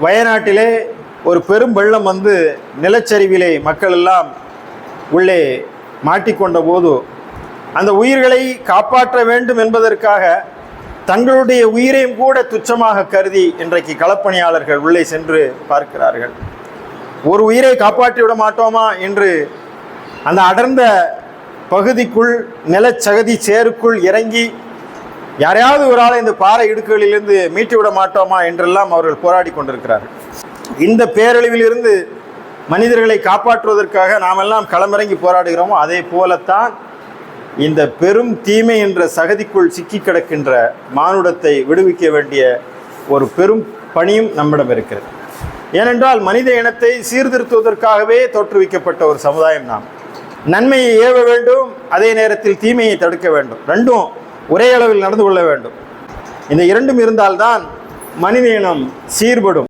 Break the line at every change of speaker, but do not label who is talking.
வயநாட்டிலே ஒரு பெரும் வெள்ளம் வந்து நிலச்சரிவிலே மக்கள் எல்லாம் உள்ளே மாட்டிக்கொண்ட போது அந்த உயிர்களை காப்பாற்ற வேண்டும் என்பதற்காக தங்களுடைய உயிரையும் கூட துச்சமாக கருதி இன்றைக்கு களப்பணியாளர்கள் உள்ளே சென்று பார்க்கிறார்கள். ஒரு உயிரை காப்பாற்றி விட மாட்டோமா என்று அந்த அடர்ந்த பகுதிக்குள் நிலச்சகதி சேருக்குள் இறங்கி யாரையாவது ஒரு ஆளை இந்த பாறை இடுக்குகளிலிருந்து மீட்டு விட மாட்டோமா என்றெல்லாம் அவர்கள் போராடி கொண்டிருக்கிறார்கள். இந்த பேரழிவிலிருந்து மனிதர்களை காப்பாற்றுவதற்காக நாமெல்லாம் களமிறங்கி போராடுகிறோமோ அதே போலத்தான் இந்த பெரும் தீமை என்ற சகதிக்குள் சிக்கி கிடக்கின்ற மானுடத்தை விடுவிக்க வேண்டிய ஒரு பெரும் பணியும் நம்மிடம் இருக்கிறது. ஏனென்றால் மனித இனத்தை சீர்திருத்துவதற்காகவே தோற்றுவிக்கப்பட்ட ஒரு சமுதாயம் நாம். நன்மையை ஏவ வேண்டும் அதே நேரத்தில் தீமையை தடுக்க வேண்டும். ரெண்டும் ஒரே அளவில் நடந்து கொள்ள வேண்டும். இந்த இரண்டும் இருந்தால்தான் மனித இனம் சீர்படும்.